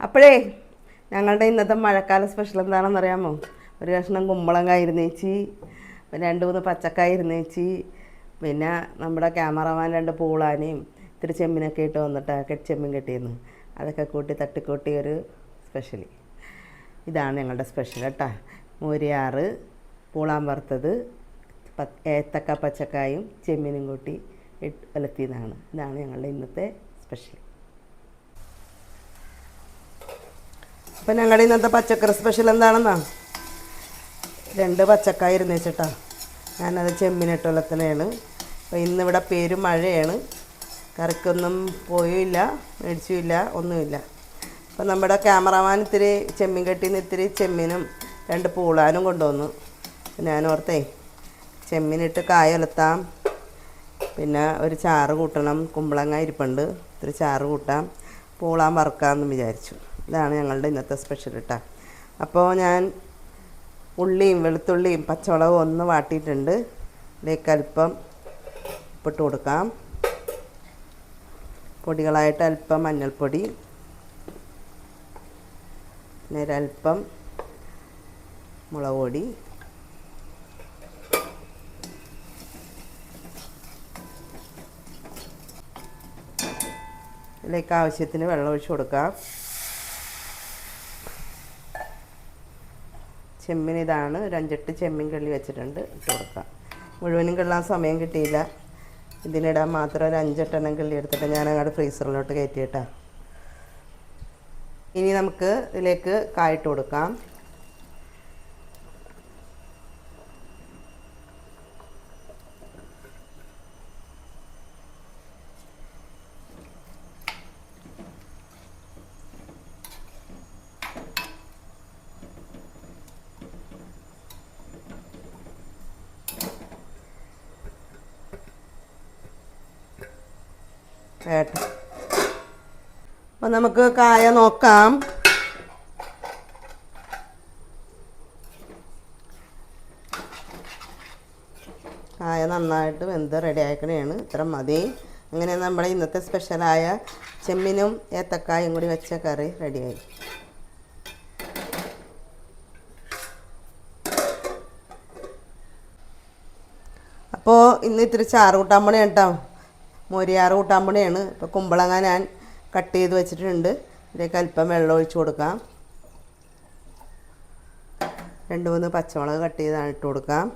അപ്പോഴേ ഞങ്ങളുടെ ഇന്നത്തെ മഴക്കാല സ്പെഷ്യൽ എന്താണെന്ന് അറിയാമോ? ഒരു കഷ്ണം കുമ്പളങ്ങ ഇരുന്നേച്ചി രണ്ട് മൂന്ന് പച്ചക്കായ ഇരുന്നേച്ചി പിന്നെ നമ്മുടെ ക്യാമറമാൻ രണ്ട് പൂളാനയും ഇത്തിരി ചെമ്മിനൊക്കെ ഇട്ട് വന്നിട്ട് കെട്ടിച്ചെമ്മീൻ കെട്ടിയിരുന്നു അതൊക്കെ കൂട്ടി തട്ടിക്കൂട്ടി ഒരു സ്പെഷ്യലി ഇതാണ് ഞങ്ങളുടെ സ്പെഷ്യൽ കേട്ടോ. മോരിയാറ് പൂളാൻ വറുത്തത് ഏത്തക്ക പച്ചക്കായും ചെമ്മീനും കൂട്ടി ഇട്ട് ഒലത്തിയതാണ് ഇതാണ് ഞങ്ങളുടെ ഇന്നത്തെ സ്പെഷ്യൽ അപ്പം ഞങ്ങളുടെ ഇന്നത്തെ പച്ചക്കറി സ്പെഷ്യൽ എന്താണെന്നാ? രണ്ട് പച്ചക്കായ ഇരുന്ന് വെച്ചിട്ടാ ഞാനത് ചെമ്മിനിട്ടുള്ളത്തിനാണ് അപ്പോൾ ഇന്നിവിടെ പേര് മഴയാണ്. കറിക്കൊന്നും പോയില്ല മേടിച്ചുമില്ല ഒന്നുമില്ല. അപ്പം നമ്മുടെ ക്യാമറമാൻ ഇത്തിരി ചെമ്മീൻ കെട്ടിയിൽ നിന്ന് ഇത്തിരി ചെമ്മീനും രണ്ട് പൂളാനും കൊണ്ടുവന്നു. ഞാൻ ഓർത്തേ ചെമ്മീനിട്ട് കായ ഒലത്താം. പിന്നെ ഒരു ചാറ് കൂട്ടണം. കുമ്പളങ്ങ ഇരിപ്പുണ്ട് ഇത്തിരി ചാറ് കൂട്ടാം. പൂളാൻ വറുക്കാമെന്ന് വിചാരിച്ചു. ഇതാണ് ഞങ്ങളുടെ ഇന്നത്തെ സ്പെഷ്യൽ കേട്ടോ അപ്പോൾ ഞാൻ ഉള്ളിയും വെളുത്തുള്ളിയും പച്ചമുളകും ഒന്ന് വാട്ടിയിട്ടുണ്ട്. ഇതിലേക്ക് അല്പം ഉപ്പിട്ട് കൊടുക്കാം. പൊടികളായിട്ട് അല്പം മഞ്ഞൾപ്പൊടി. ഒരല്പം മുളക് പൊടി ഇതിലേക്ക് ആവശ്യത്തിന് വെള്ളം ഒഴിച്ച് കൊടുക്കാം. ചെമ്മീൻ ഇതാണ് ഒരു അഞ്ചെട്ട് ചെമ്മീൻ കള്ളി വെച്ചിട്ടുണ്ട് ഇട്ട് കൊടുക്കാം. മുഴുവനും കള്ളാൻ സമയം കിട്ടിയില്ല. ഇതിനിടാൻ മാത്രം ഒരു അഞ്ചെട്ടെണ്ണം കള്ളി എടുത്തിട്ട് ഞാൻ അങ്ങോട്ട് ഫ്രീസറിലോട്ട് കയറ്റിയിട്ടാണ് ഇനി നമുക്ക് ഇതിലേക്ക് കായിട്ട് കൊടുക്കാം. വേട്ടെ അപ്പം നമുക്ക് കായ നോക്കാം. കായ നന്നായിട്ട് വെന്ത് റെഡി ആക്കണേണ് ഇത്ര മതി. അങ്ങനെ നമ്മുടെ ഇന്നത്തെ സ്പെഷ്യലായ ചെമ്മിനും ഏത്തക്കായും കൂടി വെച്ച കറി റെഡിയായി അപ്പോൾ ഇന്ന് ഇത്തിരി ചാറ് കൂട്ടാൻ പണി കേട്ടോ മോരിയാറ് കൂട്ടാൻ പണിയാണ് ഇപ്പോൾ കുമ്പളങ്ങ ഞാൻ കട്ട് ചെയ്ത് വെച്ചിട്ടുണ്ട്. ഇതിലേക്ക് അല്പം വെള്ളം ഒഴിച്ച് കൊടുക്കാം. രണ്ട് മൂന്ന് പച്ചമുളക് കട്ട് ചെയ്താണ് ഇട്ട് കൊടുക്കാം.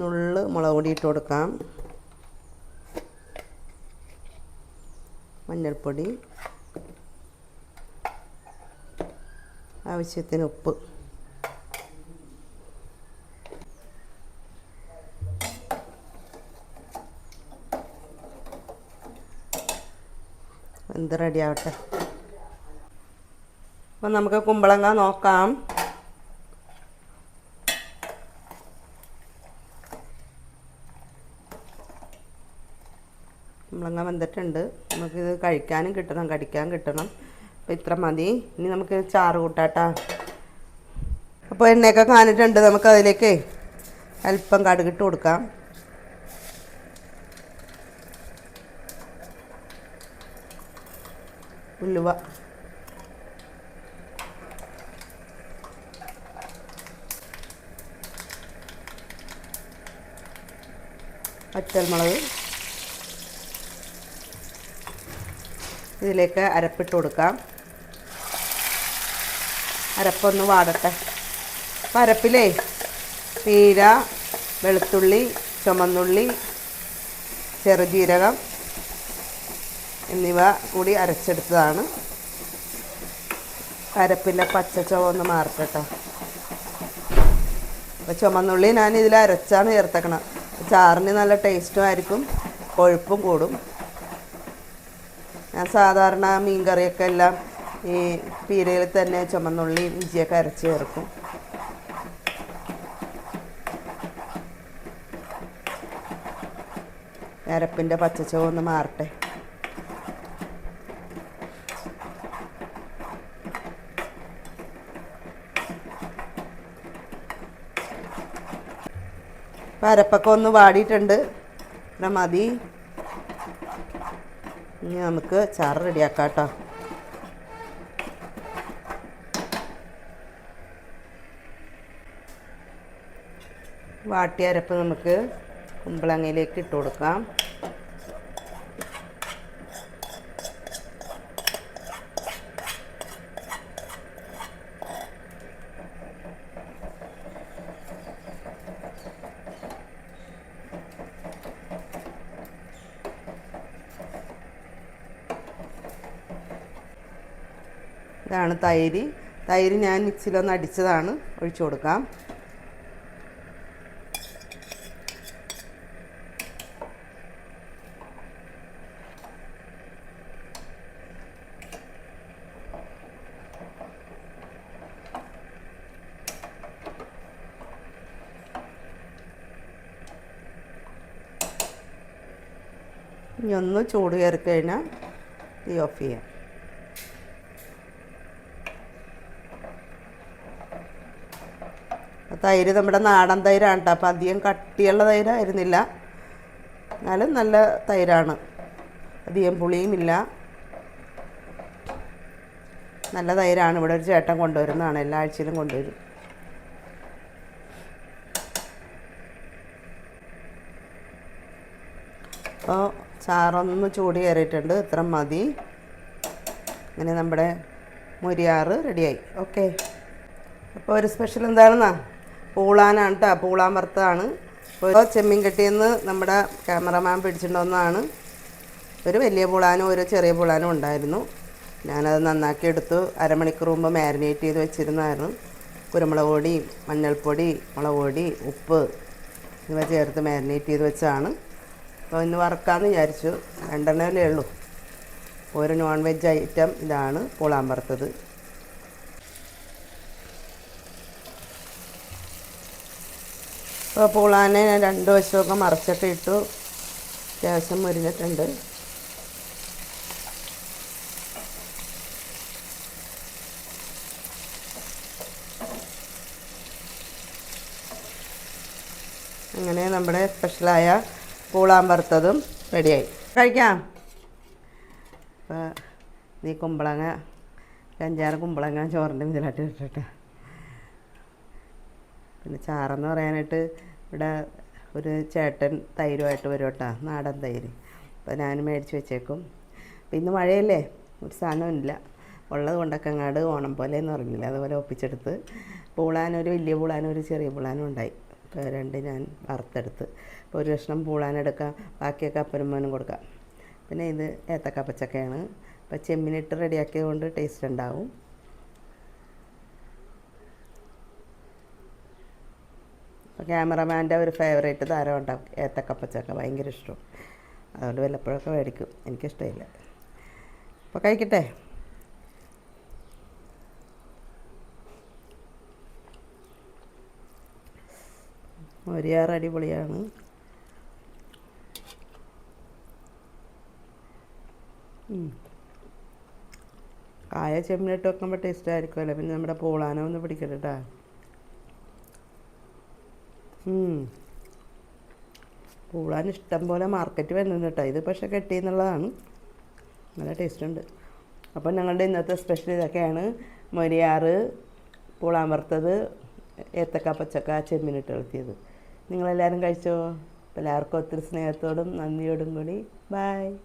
നുള്ള് മുളക് പൊടി ഇട്ട് കൊടുക്കാം. മഞ്ഞൾപ്പൊടി. ആവശ്യത്തിന് ഉപ്പ്. എന്ത് റെഡി ആവട്ടെ അപ്പം നമുക്ക് കുമ്പളങ്ങ നോക്കാം. കുമ്പളങ്ങ വെന്തിട്ടുണ്ട്. നമുക്കിത് കഴിക്കാനും കിട്ടണം കടിക്കാൻ കിട്ടണം. അപ്പോൾ ഇത്ര മതി. ഇനി നമുക്ക് ചാറ് കൂട്ടാട്ടാ. അപ്പോൾ എണ്ണയൊക്കെ കാണിട്ടുണ്ട് നമുക്കതിലേക്ക് അല്പം കടുകിട്ട് കൊടുക്കാം. ഉലുവ. വറ്റൽമുളക് ഇതിലേക്ക് അരപ്പിട്ട് കൊടുക്കാം. അരപ്പൊന്ന് വാടട്ടെ. അപ്പം അരപ്പിലേ നീര വെളുത്തുള്ളി ചുമന്നുള്ളി ചെറുജീരകം എന്നിവ കൂടി അരച്ചെടുത്തതാണ്. അരപ്പിന്റെ പച്ച ചുവ ഒന്ന് മാറട്ടെ അപ്പോൾ ചുമന്നുള്ളി ഞാൻ ഇതിൽ അരച്ചാണ് ചേർത്തേക്കണം ചാറിന് നല്ല ടേസ്റ്റും ആയിരിക്കും കൊഴുപ്പും കൂടും. ഞാൻ സാധാരണ മീൻ കറിയൊക്കെ എല്ലാം ഈ പീരയിൽ തന്നെ ചുമന്നുള്ളി ഇഞ്ചിയൊക്കെ അരച്ച് ചേർക്കും. അരപ്പിന്റെ പച്ചച്ചോ ഒന്ന് മാറട്ടെ. അപ്പം അരപ്പൊക്കെ ഒന്ന് വാടിയിട്ടുണ്ട്. ഇത്ര മതി. ഇനി നമുക്ക് ചാറ് റെഡിയാക്കാം കേട്ടോ വാട്ടിയ അരപ്പ് നമുക്ക് കുമ്പളങ്ങയിലേക്ക് ഇട്ട് കൊടുക്കാം. ഇതാണ് തൈര്. തൈര് ഞാൻ മിക്സിയിലൊന്ന് അടിച്ചതാണ്. ഒഴിച്ചു കൊടുക്കാം. ഇനി ഒന്ന് ചൂട് കയറി കഴിഞ്ഞാൽ തീ ഓഫ് ചെയ്യാം. തൈര് നമ്മുടെ നാടൻ തൈരാണ് കേട്ടോ. അപ്പം അധികം കട്ടിയുള്ള തൈരായിരുന്നില്ല. എന്നാലും നല്ല തൈരാണ്. അധികം പുളിയുമില്ല. നല്ല തൈരാണ് ഇവിടെ ഒരു ചേട്ടൻ കൊണ്ടുവരുന്നതാണ്. എല്ലാ ആഴ്ചയിലും കൊണ്ടുവരും. അപ്പോൾ ചാറൊന്ന് ചൂട് കയറിയിട്ടുണ്ട്. ഇത്ര മതി. അങ്ങനെ നമ്മുടെ മുരിയാറ് റെഡിയായി. ഓക്കെ. അപ്പോൾ ഒരു സ്പെഷ്യൽ എന്താണെന്നാ? പൂളാനാണ് കേട്ടോ പൂളാൻ വറുത്തതാണ്. ഓരോ ചെമ്മീൻ കെട്ടിയെന്ന് നമ്മുടെ ക്യാമറമാൻ പിടിച്ചിട്ടുണ്ടെന്നാണ് ഒരു വലിയ പൂളാനും ഒരു ചെറിയ പൂളാനും ഉണ്ടായിരുന്നു. ഞാനത് നന്നാക്കി എടുത്തു. അരമണിക്കൂർ മുമ്പ് മാരിനേറ്റ് ചെയ്ത് വെച്ചിരുന്നായിരുന്നു. കുരുമുളക് പൊടി മഞ്ഞൾപ്പൊടി മുളക് പൊടി ഉപ്പ് ഇവ ചേർത്ത് മാരിനേറ്റ് ചെയ്ത് വെച്ചാണ്. അപ്പോൾ ഇന്ന് വറക്കാമെന്ന് വിചാരിച്ചു. രണ്ടെണ്ണമല്ലേ ഉള്ളൂ. ഒരു നോൺ വെജ് ഐറ്റം ഇതാണ് പൂളാൻ വറുത്തത്. ഇപ്പോൾ പൂളാനെ ഞാൻ രണ്ട് വശമൊക്കെ മറച്ചൊക്കെ ഇട്ടു. അത്യാവശ്യം മുരിഞ്ഞിട്ടുണ്ട്. അങ്ങനെ നമ്മുടെ സ്പെഷ്യലായ പൂളാൻ വറുത്തതും റെഡിയായി. കഴിക്കാം. അപ്പോൾ നീ കുമ്പളങ്ങ അഞ്ചാറ് കുമ്പളങ്ങ ചോറിന്റെ ഇതിലായിട്ട് ഇട്ടിട്ട്. പിന്നെ ചാറെന്ന് പറയാനായിട്ട് ഇവിടെ ഒരു ചേട്ടൻ തൈരുമായിട്ട് വരും കേട്ടോ നാടൻ തൈര്. അപ്പോൾ ഞാൻ മേടിച്ച് വെച്ചേക്കും. അപ്പം ഇന്ന് മഴയല്ലേ ഒരു സാധനമില്ല ഉള്ളത് കൊണ്ടൊക്കെ അങ്ങാട് ഓണം പോലെ എന്ന് പറഞ്ഞില്ല അതുപോലെ ഒപ്പിച്ചെടുത്ത് പൂളാനൊരു വലിയ പൂളാനും ഒരു ചെറിയ പൂളാനും ഉണ്ടായി. അപ്പോൾ രണ്ട് ഞാൻ വറുത്തെടുത്ത്. അപ്പോൾ ഒരു കഷ്ണം പൂളാനെടുക്കാം ബാക്കിയൊക്കെ അപ്പനും മോനും കൊടുക്കാം. പിന്നെ ഇത് ഏത്തക്ക പച്ചക്കയാണ്. അപ്പോൾ ചെമ്മിനിട്ട് റെഡിയാക്കിയത് കൊണ്ട് ടേസ്റ്റ് ഉണ്ടാവും. അപ്പോൾ ക്യാമറമാന്റെ ഒരു ഫേവറേറ്റ് താരം ഉണ്ടാവും ഏത്തക്കപ്പച്ചക്ക ഭയങ്കര ഇഷ്ടം. അതുകൊണ്ട് വല്ലപ്പോഴൊക്കെ മേടിക്കും. എനിക്കിഷ്ടമില്ല. അപ്പോൾ കഴിക്കട്ടെ? ഒരിയാറ് അടിപൊളിയാണ്. കായ ചെമ്മിനിട്ട് വെക്കുമ്പോൾ ടേസ്റ്റ് ആയിരിക്കുമല്ലോ. പിന്നെ നമ്മുടെ പൂളാനോ ഒന്ന് പിടിക്കട്ടെ കേട്ടോ. പൂളാൻ ഇഷ്ടം പോലെ മാർക്കറ്റ് വരുന്നുണ്ട് കേട്ടോ. ഇത് പക്ഷെ കെട്ടി എന്നുള്ളതാണ് നല്ല ടേസ്റ്റ് ഉണ്ട്. അപ്പോൾ ഞങ്ങളുടെ ഇന്നത്തെ സ്പെഷ്യൽ ഇതൊക്കെയാണ്. മൊരിയാറ് പൂളാൻ വറുത്തത് ഏത്തക്ക പച്ചക്ക ചെമ്മീനിട്ട് വളർത്തിയത്. നിങ്ങളെല്ലാവരും കഴിച്ചോ? എല്ലാവർക്കും ഒത്തിരി സ്നേഹത്തോടും നന്ദിയോടും കൂടി. ബായ്